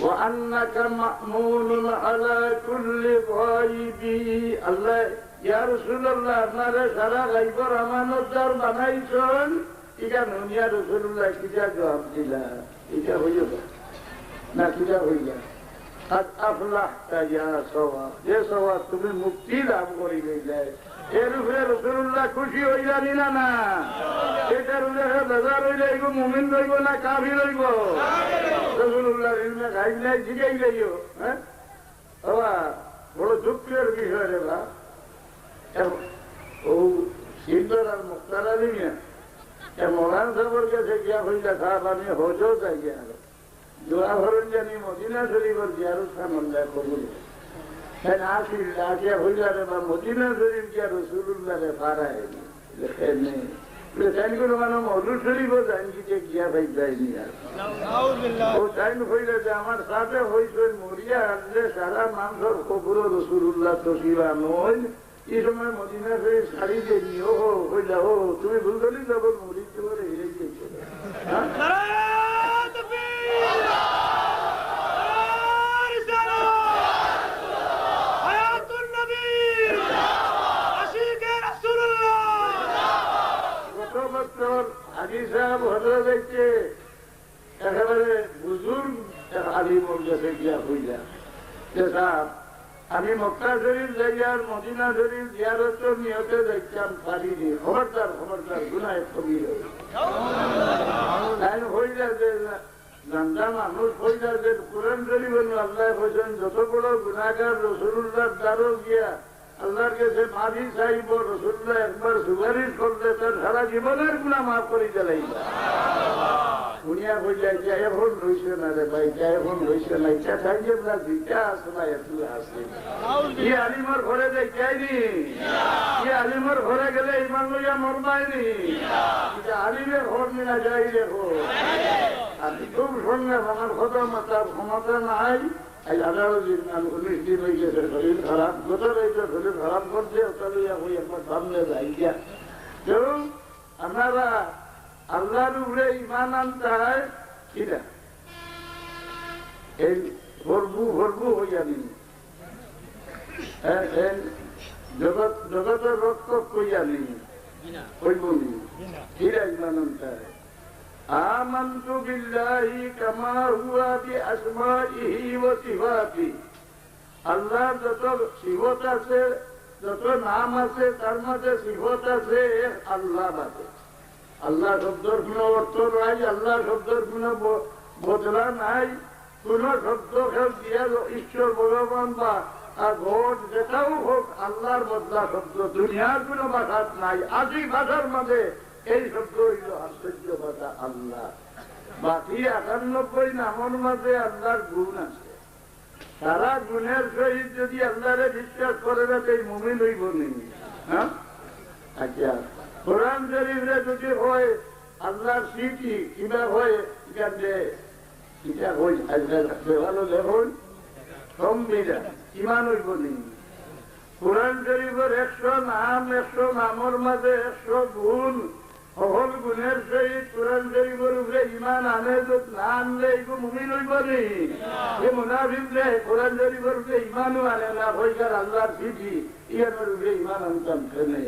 وأنك مأمون على كل غائب الله يا رسول الله আপনারা সারা গাইবর আমানতদার বানাইছেন এটা নুনিয়া রসুল্লাহ কিটা জবাব দিলা এটা হইল না কিটা হইলা قد أفلحت يا سواب যে সওয়াব তুমি মুক্তি লাভ করি গেলে এর উপরে রসুল্লাহ খুশি হইলানি না না এটার উপরে বেজার হইলে এগো মুমিন রইব না কাভি রইব রসুল্লাহ গাইব নাই জিগাই যাইও হ্যাঁ? বাবা, বড় দুঃখের বিষয় রে বা ও সিন্দর আর মুক্তার আলী মিয়া মৌলান সাহেবের কাছে গিয়া হইলা সাহেব আমি হজও যাই গিয়া দোয়া ভরণ জানি, মদিনা শরীফের জিয়ারু সামল্লাহ কবুল হ্যাঁ। আসিল, আসিয়া হইলারে বা মদিনা শরীফ গিয়া রসুল্লাহরে পারায় লেখে নেই টাইম মানে মধু শরীফও জানি যে গিয়া ভাই যায়নি ও টাইম হইলে যে আমার সাথে হইছে মরিয়া আসলে সারা মাংসর কপুর রসুল্লাহ তো শিবা এই সময় মদিনা শরীফ শাড়ি দেনি ও হইলা ও তুমি ভুল করি যাব মরিতে পারে হেরে হ্যাঁ গত বছর হাজি সাহেব হজরত হয়েছে একেবারে বুজুর্গ আলিমর কাছে গিয়া হইলা যে সাহেব আমি মক্কা শরীফ যাইয়ার মদিনা শরীফ জিয়ারত নিয়তে দেখতাম পারিনি খবরদার খবরদার গুনায় কবি তাই হইলা যে জানতা মানুষ শরীফ আল্লাহ কইছেন, যত বড় গুণাগার রসুল্লাহ দ্বারও গিয়া আল্লাহর কাছে মাফি চাইব রসুল্লাহ একবার সুপারিশ করলে তার সারা জীবনের গুণা মাফ করে দিলাই শুনিয়া কইলা যে এখন রইছে না রে ভাই? যা এখন রইছে না? ইচ্ছা থাকবে না? আছে না একটু আছে। কি আলিমর ঘরে দেখাইনি কি আলিমর ঘরে গেলে ইমান লইয়া মরবাইনি? আলিমের ঘর নিয়ে যাই দেখো আমি খুব সঙ্গে আমার কথা মাতার ক্ষমতা নাই। আজ আঠারো দিন আমি উনিশ দিন গেছে শরীর খারাপ। গত রয়েছে শরীর খারাপ করছে ওটা লইয়া হই একবার সামনে যাই গিয়া কেউ আপনারা আল্লাহর উপরে ইমান আনতে হয় কিনা এই ভরবু ভরবু হইয়া নিন জগৎ জগতের রক্ত কইয়া নিন হইব নি কিরা ইমান আনতে হয় آمنت بالله كما هو بأسمائه وصفاته আল্লাহ যত শিবত আছে যত নাম আছে তার মধ্যে শিবত আছে আল্লাহ আছে আল্লাহ শব্দর কোন অর্থ নাই, আল্লাহ শব্দর কোন বদলা নাই। কোন শব্দ খেল দিয়া ঈশ্বর ভগবান বা ঘট যেটাও হোক, আল্লাহর বদলা শব্দ দুনিয়ার কোন ভাষাত নাই। আশি ভাষার মাঝে এই শব্দ হইল আশ্চর্য ভাষা আল্লাহ। বাকি একানব্বই নামর মাঝে আল্লাহর গুণ আছে। সারা গুণের সহিত যদি আল্লাহরে বিশ্বাস করে না এই মুমিন হইব নি। হ্যাঁ? আচ্ছা। কোরআন শরীফরে যদি হয়, আল্লাহর স্মৃতি কিবা হয় এটা সম্বিধান ইমান আনে, যত না আনে হইকার উপরে ইমান আনতাম কেনে?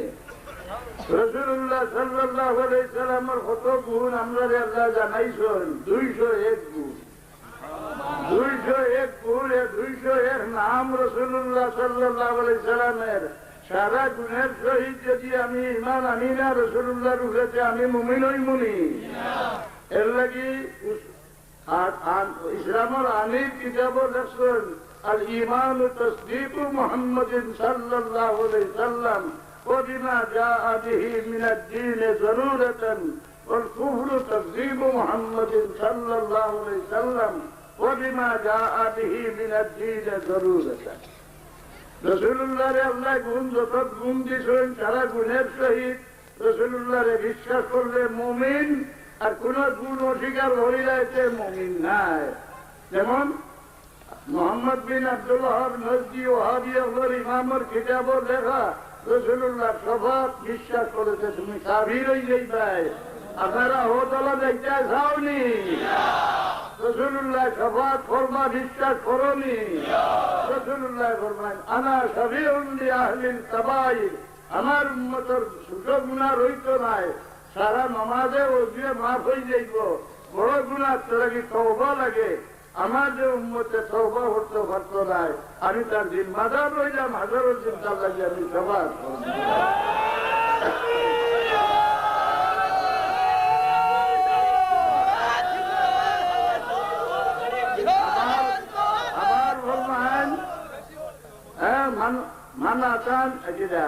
সারা গুণের সহিত যদি আমি ইমান আনি না রসুল্লাহ রুখেছে আমি মুমিন হই মুনি। এর লাগি ইসলামের আনি কিতাব আর ইমান তসদিক মোহাম্মদ সাল্লাহ সাল্লাম। وبما جاء به من الدين ضرورة والكفر تكذيب محمد صلى الله عليه وسلم وبما جاء به من الدين ضرورة রসুল্লাহরে আল্লাহ গুণ যত গুণ দিয়েছেন তারা গুণের সহিত রসুল্লাহরে বিশ্বাস করলে মমিন আর কোন গুণ অস্বীকার হইলাইতে মমিন নাই যেমন মোহাম্মদ বিন আব্দুল্লাহ নজদি ওহাবি আল্লাহর ইমামর কিতাবর লেখা রসুল্লাহ সবাব বিশ্বাস করেছে তুমি কাভির হয়ে যাইবাই আপনারা দেখতে চাওনি রসুল্লাহ সফাত বিশ্বাস রসুল্লাহ আনা আহলিন আমার উন্মতর ছোট গুণা রইত নাই। সারা নমাজে ও দিয়ে মাফ হয়ে যাইব। বড় গুণা লাগে তৌবা লাগে? আমার যে উন্মতে তৌবা করতে পারত নাই আমি তার দিন মাদার রইলাম হাজারো চিন্তা লাগে আমি সবার আবার বলবেন হ্যাঁ মান আসান একিরা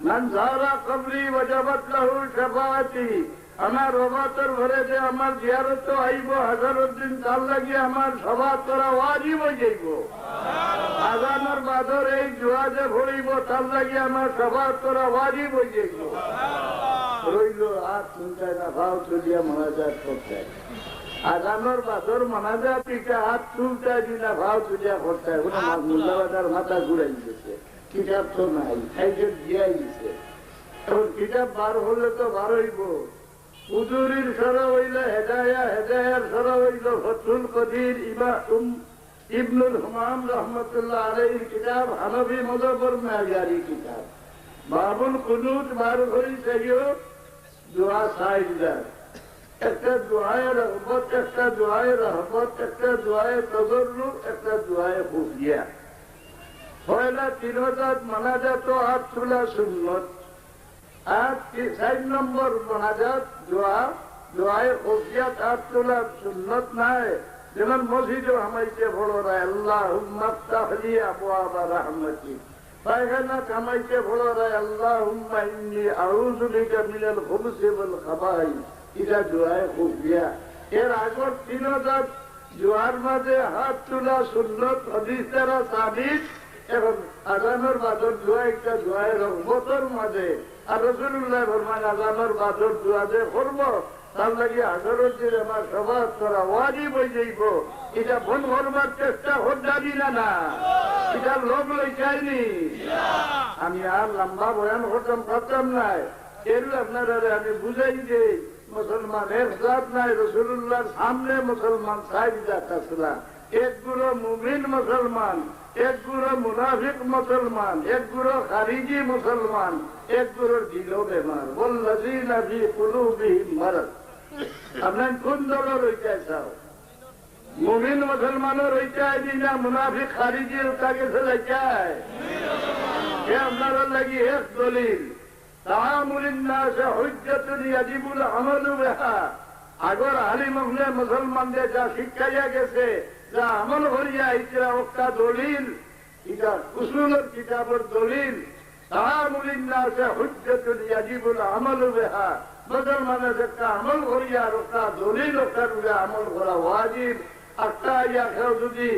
মান জারা কবরি ওয়াজাবাত লাহু শাফাআতি আমার রবাতর ঘরে যে আমার জিয়ারত আইব হাজারত দিন তার লাগি আমার সভা করা ওয়াজিব হয়ে যাইব। আজানোর বাদর এই জুয়া যে ভরিব তার লাগি আমার সভা করা ওয়াজিব হয়ে যাইব। রইল আর চিন্তায় না ভাও তুলিয়া মনাজাত করতে। আগানোর বাদর মনাজা পিঠা হাত তুলতে দিনা ভাও তুলিয়া করতে মুল্লাবাদার মাথা ঘুরাই গেছে কিতাব তো নাই একজন দিয়াই দিছে। এখন কিতাব বার হলে তো বার হইব। উজুরির সরা হইল হেদায়া, হেদায়ার সরা হইল ফতুল কদির ইবা উম ইবনুল হুমাম রহমতুল্লাহ আলাইহির কিতাব, হানফি মদবর মেয়ারি কিতাব। বাবুল কুনুত হই সেও দোয়া সাইদার একটা দোয়ায় রহমত, একটা দোয়ায় রহমত, একটা দোয়ায় তজরু একটা দোয়ায় হুফিয়া পয়লা তিন হাজার মানাজাত আট চুলা সুন্নত। আর চার নম্বর মানাজাত দোয়া, দোয়ায় হুফিয়াত আট চুলা সুন্নত নাই। যেমন মসজিদও হামাইতে বড় রায় আল্লাহ হুম্মাফতাহলি পায়খানা কামাইতে বড় রায় আল্লাহ হুম্মা ইন্নি আউযু বিকা মিনাল খাবাইস। এটা দোয়ায় হুফিয়া এর আগর তিন হাজার জোয়ার মাঝে হাত তোলা সুন্নত, হদিস দ্বারা সাবিত। এখন আজানোর বাদর দোয়া একটা দোয়ায় রহমতর মাঝে, আর রসুল্লাহ ফরমান আজানোর বাদর দোয়া যে করব, তার লাগে হাজারত দিন আমার সবার করা ওয়াজিব হয়ে যাইব, এটা বন করবার চেষ্টা হদ্দাদি না না। এটা লোক লই চাইনি আমি আর লম্বা বয়ান করতাম পারতাম নাই। এর আপনারা আমি বুঝাই যে মুসলমানের জাত নাই রসুল্লাহর সামনে মুসলমান সাহেব যাচ্ছিলাম এক গুরু মুমিন মুসলমান। এক গুরো মুনাফিক মুসলমান, এক গুরো খারিজি মুসলমান, এক গুরোর দিল বেমার। বললি নাভি কুলুবি মারত আপনার কোন দলের ওইটাই চাও? মুমিন মুসলমানের ওইটাই আইবি না, মুনাফিক খারিজি তাকে চলে এ আপনার লাগি এক দলিল। আগর আলিম মুসলমানদের যা শিক্ষাইয়া গেছে যা আমল ভরিয়া ইতিরা ওক্তা দলিল ইটা উসুলের কিতাবর দলিল মুসলমানের একটা আমল ভরিয়া রক্ষা দলিল রক্ষার আমল ভরা ওয়াজিব। আটটা ইয়া খেয়েও যদি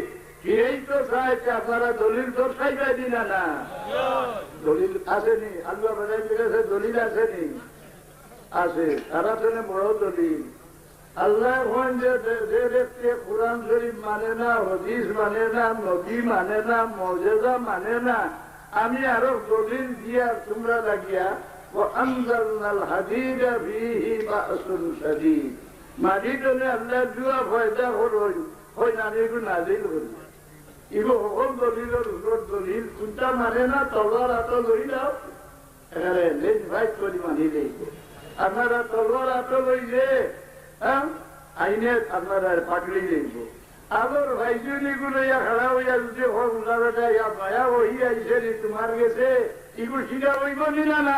এই তো চাইছে আপনারা দলিল তো চাইবাই দিনা না দলিল আসেনি। আল্লাহ বাজার দলিল আসেনি। আছে তারা তো বড় দলিল। আল্লাহ যে মানে না, হদিস মানে না মানে না মজেদা মানে না। আমি আরও দলিল দিয়া তোমরা লাগিয়া আপনারা তলোয়ার যোৱা ফয়দা হৈ নাজিল দলিলৰ ওপৰত দলিল মানে না তলৰ লৈ কৰি মানি তলৰ লৈ যে হ্যাঁ আইনে আপনারা পাকড়ি দেব আগর ভাইজুলি গুলো ইয়া খাড়া হইয়া যদি হোক উদারটা ইয়া মায়া আইসে তোমার গেছে এগুলো শিখা হইব না না?